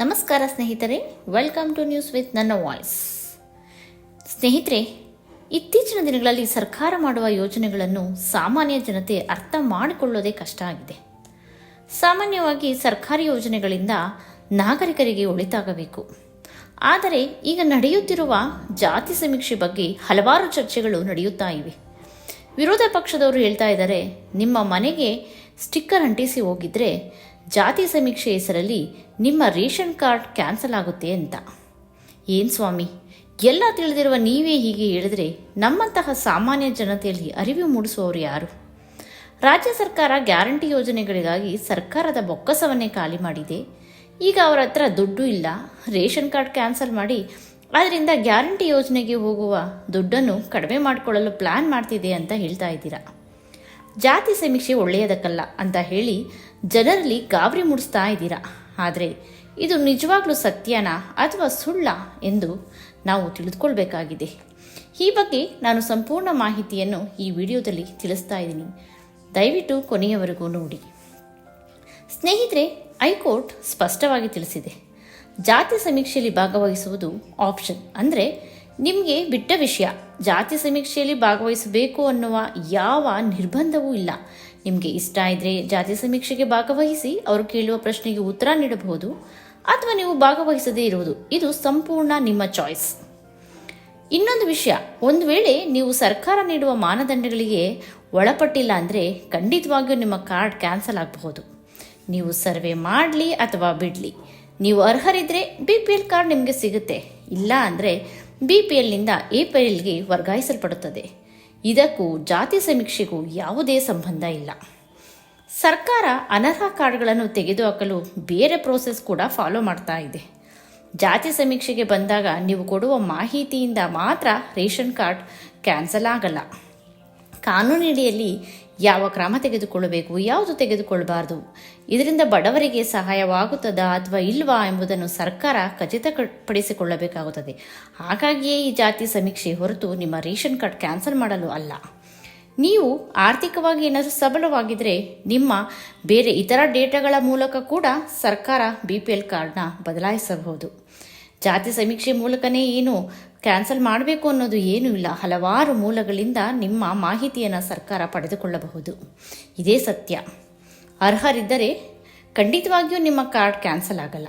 ನಮಸ್ಕಾರ ಸ್ನೇಹಿತರೆ welcome to news with ನನ್ನ ವಾಯ್ಸ್ ಸ್ನೇಹಿತರೆ, ಇತ್ತೀಚಿನ ದಿನಗಳಲ್ಲಿ ಸರ್ಕಾರ ಮಾಡುವ ಯೋಜನೆಗಳನ್ನು ಸಾಮಾನ್ಯ ಜನತೆ ಅರ್ಥ ಮಾಡಿಕೊಳ್ಳೋದೇ ಕಷ್ಟ ಆಗಿದೆ. ಸಾಮಾನ್ಯವಾಗಿ ಸರ್ಕಾರಿ ಯೋಜನೆಗಳಿಂದ ನಾಗರಿಕರಿಗೆ ಒಳಿತಾಗಬೇಕು. ಆದರೆ ಈಗ ನಡೆಯುತ್ತಿರುವ ಜಾತಿ ಸಮೀಕ್ಷೆ ಬಗ್ಗೆ ಹಲವಾರು ಚರ್ಚೆಗಳು ನಡೆಯುತ್ತಾ ಇವೆ. ವಿರೋಧ ಪಕ್ಷದವರು ಹೇಳ್ತಾ ಇದ್ದಾರೆ, ನಿಮ್ಮ ಮನೆಗೆ ಸ್ಟಿಕ್ಕರ್ ಅಂಟಿಸಿ ಹೋಗಿದ್ರೆ ಜಾತಿ ಸಮೀಕ್ಷೆ ಹೆಸರಲ್ಲಿ ನಿಮ್ಮ ರೇಷನ್ ಕಾರ್ಡ್ ಕ್ಯಾನ್ಸಲ್ ಆಗುತ್ತೆ ಅಂತ. ಏನು ಸ್ವಾಮಿ? ಎಲ್ಲ ತಿಳಿದಿರುವ ನೀವೇ ಹೀಗೆ ಹೇಳಿದ್ರೆ ನಮ್ಮಂತಹ ಸಾಮಾನ್ಯ ಜನತೆಯಲ್ಲಿ ಅರಿವು ಮೂಡಿಸುವವರು ಯಾರು? ರಾಜ್ಯ ಸರ್ಕಾರ ಗ್ಯಾರಂಟಿ ಯೋಜನೆಗಳಿಗಾಗಿ ಸರ್ಕಾರದ ಬೊಕ್ಕಸವನ್ನೇ ಖಾಲಿ ಮಾಡಿದೆ. ಈಗ ಅವರ ಹತ್ರ ದುಡ್ಡು ಇಲ್ಲ, ರೇಷನ್ ಕಾರ್ಡ್ ಕ್ಯಾನ್ಸಲ್ ಮಾಡಿ ಅದರಿಂದ ಗ್ಯಾರಂಟಿ ಯೋಜನೆಗೆ ಹೋಗುವ ದುಡ್ಡನ್ನು ಕಡಿಮೆ ಮಾಡಿಕೊಳ್ಳಲು ಪ್ಲ್ಯಾನ್ ಮಾಡ್ತಿದೆ ಅಂತ ಹೇಳ್ತಾ ಇದ್ದೀರಾ? ಜಾತಿ ಸಮೀಕ್ಷೆ ಒಳ್ಳೆಯದಕ್ಕಲ್ಲ ಅಂತ ಹೇಳಿ ಜನರಲ್ಲಿ ಗಾಬರಿ ಮೂಡಿಸ್ತಾ ಇದ್ದೀರಾ? ಆದರೆ ಇದು ನಿಜವಾಗ್ಲೂ ಸತ್ಯನಾ ಅಥವಾ ಸುಳ್ಳ ಎಂದು ನಾವು ತಿಳಿದುಕೊಳ್ಬೇಕಾಗಿದೆ. ಈ ಬಗ್ಗೆ ನಾನು ಸಂಪೂರ್ಣ ಮಾಹಿತಿಯನ್ನು ಈ ವಿಡಿಯೋದಲ್ಲಿ ತಿಳಿಸ್ತಾ ಇದ್ದೀನಿ. ದಯವಿಟ್ಟು ಕೊನೆಯವರೆಗೂ ನೋಡಿ. ಸ್ನೇಹಿತರೆ, ಹೈಕೋರ್ಟ್ ಸ್ಪಷ್ಟವಾಗಿ ತಿಳಿಸಿದೆ. ಜಾತಿ ಸಮೀಕ್ಷೆಯಲ್ಲಿ ಭಾಗವಹಿಸುವುದು ಆಪ್ಷನ್ ಅಂದರೆ ನಿಮಗೆ ಬಿಟ್ಟ ವಿಷಯ. ಜಾತಿ ಸಮೀಕ್ಷೆಯಲ್ಲಿ ಭಾಗವಹಿಸಬೇಕು ಅನ್ನುವ ಯಾವ ನಿರ್ಬಂಧವೂ ಇಲ್ಲ. ನಿಮಗೆ ಇಷ್ಟ ಇದ್ದರೆ ಜಾತಿ ಸಮೀಕ್ಷೆಗೆ ಭಾಗವಹಿಸಿ ಅವರು ಕೇಳುವ ಪ್ರಶ್ನೆಗೆ ಉತ್ತರ ನೀಡಬಹುದು ಅಥವಾ ನೀವು ಭಾಗವಹಿಸದೇ ಇರುವುದು. ಇದು ಸಂಪೂರ್ಣ ನಿಮ್ಮ ಚಾಯ್ಸ್ ಇನ್ನೊಂದು ವಿಷಯ, ಒಂದು ವೇಳೆ ನೀವು ಸರ್ಕಾರ ನೀಡುವ ಮಾನದಂಡಗಳಿಗೆ ಒಳಪಟ್ಟಿಲ್ಲ ಅಂದರೆ ಖಂಡಿತವಾಗಿಯೂ ನಿಮ್ಮ ಕಾರ್ಡ್ ಕ್ಯಾನ್ಸಲ್ ಆಗಬಹುದು. ನೀವು ಸರ್ವೆ ಮಾಡಲಿ ಅಥವಾ ಬಿಡಲಿ. ನೀವು ಅರ್ಹರಿದ್ದರೆ ಬಿ ಪಿ ಎಲ್ ಕಾರ್ಡ್ ನಿಮಗೆ ಸಿಗುತ್ತೆ. ಇಲ್ಲ ಅಂದರೆ ಬಿ ಪಿ ಎಲ್ನಿಂದ ಎ ಪಿ ಎಲ್ಗೆ ವರ್ಗಾಯಿಸಲ್ಪಡುತ್ತದೆ. ಇದಕ್ಕೂ ಜಾತಿ ಸಮೀಕ್ಷೆಗೂ ಯಾವುದೇ ಸಂಬಂಧ ಇಲ್ಲ. ಸರ್ಕಾರ ಅನರ್ಹ ಕಾರ್ಡ್ಗಳನ್ನು ತೆಗೆದುಹಾಕಲು ಬೇರೆ ಪ್ರೋಸೆಸ್ ಕೂಡ ಫಾಲೋ ಮಾಡ್ತಾ ಇದೆ. ಜಾತಿ ಸಮೀಕ್ಷೆಗೆ ಬಂದಾಗ ನೀವು ಕೊಡುವ ಮಾಹಿತಿಯಿಂದ ಮಾತ್ರ ರೇಷನ್ ಕಾರ್ಡ್ ಕ್ಯಾನ್ಸಲ್ ಆಗಲ್ಲ. ಕಾನೂನಿಡಿಯಲ್ಲಿ ಯಾವ ಕ್ರಮ ತೆಗೆದುಕೊಳ್ಳಬೇಕು, ಯಾವುದು ತೆಗೆದುಕೊಳ್ಳಬಾರದು, ಇದರಿಂದ ಬಡವರಿಗೆ ಸಹಾಯವಾಗುತ್ತದಾ ಅಥವಾ ಇಲ್ವಾ ಎಂಬುದನ್ನು ಸರ್ಕಾರ ಖಚಿತಪಡಿಸಿಕೊಳ್ಳಬೇಕಾಗುತ್ತದೆ. ಹಾಗಾಗಿಯೇ ಈ ಜಾತಿ ಸಮೀಕ್ಷೆ ಹೊರತು ನಿಮ್ಮ ರೇಷನ್ ಕಾರ್ಡ್ ಕ್ಯಾನ್ಸಲ್ ಮಾಡಲು ಅಲ್ಲ. ನೀವು ಆರ್ಥಿಕವಾಗಿ ಏನಾದರೂ ಸಬಲವಾಗಿದ್ದರೆ ನಿಮ್ಮ ಬೇರೆ ಇತರ ಡೇಟಾಗಳ ಮೂಲಕ ಕೂಡ ಸರ್ಕಾರ ಬಿ ಪಿ ಎಲ್ ಕಾರ್ಡ್ನ ಬದಲಾಯಿಸಬಹುದು. ಜಾತಿ ಸಮೀಕ್ಷೆ ಮೂಲಕನೇ ಏನು ಕ್ಯಾನ್ಸಲ್ ಮಾಡಬೇಕು ಅನ್ನೋದು ಏನೂ ಇಲ್ಲ. ಹಲವಾರು ಮೂಲಗಳಿಂದ ನಿಮ್ಮ ಮಾಹಿತಿಯನ್ನು ಸರ್ಕಾರ ಪಡೆದುಕೊಳ್ಳಬಹುದು. ಇದೇ ಸತ್ಯ. ಅರ್ಹರಿದ್ದರೆ ಖಂಡಿತವಾಗಿಯೂ ನಿಮ್ಮ ಕಾರ್ಡ್ ಕ್ಯಾನ್ಸಲ್ ಆಗಲ್ಲ.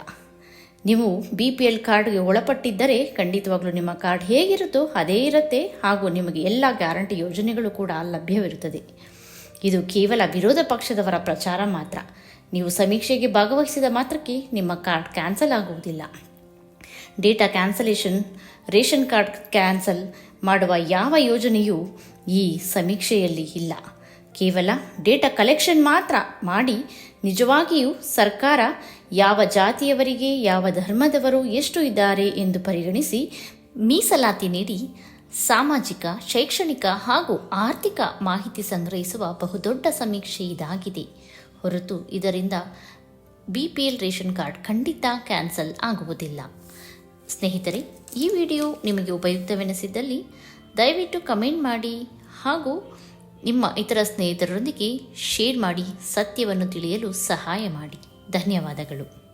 ನೀವು ಬಿ ಪಿ ಎಲ್ ಕಾರ್ಡ್ಗೆ ಒಳಪಟ್ಟಿದ್ದರೆ ಖಂಡಿತವಾಗ್ಲೂ ನಿಮ್ಮ ಕಾರ್ಡ್ ಹೇಗಿರುತ್ತೋ ಅದೇ ಇರುತ್ತೆ ಹಾಗೂ ನಿಮಗೆ ಎಲ್ಲ ಗ್ಯಾರಂಟಿ ಯೋಜನೆಗಳು ಕೂಡ ಲಭ್ಯವಿರುತ್ತದೆ. ಇದು ಕೇವಲ ವಿರೋಧ ಪಕ್ಷದವರ ಪ್ರಚಾರ ಮಾತ್ರ. ನೀವು ಸಮೀಕ್ಷೆಗೆ ಭಾಗವಹಿಸಿದ ಮಾತ್ರಕ್ಕೆ ನಿಮ್ಮ ಕಾರ್ಡ್ ಕ್ಯಾನ್ಸಲ್ ಆಗುವುದಿಲ್ಲ. Data cancellation, ration card cancel ಮಾಡುವ ಯಾವ ಯೋಜನೆಯೂ ಈ ಸಮೀಕ್ಷೆಯಲ್ಲಿ ಇಲ್ಲ. ಕೇವಲ ಡೇಟಾ ಕಲೆಕ್ಷನ್ ಮಾತ್ರ ಮಾಡಿ ನಿಜವಾಗಿಯೂ ಸರ್ಕಾರ ಯಾವ ಜಾತಿಯವರಿಗೆ, ಯಾವ ಧರ್ಮದವರು ಎಷ್ಟು ಇದ್ದಾರೆ ಎಂದು ಪರಿಗಣಿಸಿ ಮೀಸಲಾತಿ ನೀಡಿ ಸಾಮಾಜಿಕ, ಶೈಕ್ಷಣಿಕ ಹಾಗೂ ಆರ್ಥಿಕ ಮಾಹಿತಿ ಸಂಗ್ರಹಿಸುವ ಬಹುದೊಡ್ಡ ಸಮೀಕ್ಷೆ ಇದಾಗಿದೆ. ಹೊರತು ಇದರಿಂದ B P L ration card ಖಂಡಿತ ಕ್ಯಾನ್ಸಲ್ ಆಗುವುದಿಲ್ಲ. ಸ್ನೇಹಿತರೆ, ಈ ವಿಡಿಯೋ ನಿಮಗೆ ಉಪಯುಕ್ತವೆನಿಸಿದ್ದಲ್ಲಿ ದಯವಿಟ್ಟು ಕಮೆಂಟ್ ಮಾಡಿ ಹಾಗೂ ನಿಮ್ಮ ಇತರ ಸ್ನೇಹಿತರೊಂದಿಗೆ ಶೇರ್ ಮಾಡಿ ಸತ್ಯವನ್ನು ತಿಳಿಯಲು ಸಹಾಯ ಮಾಡಿ. ಧನ್ಯವಾದಗಳು.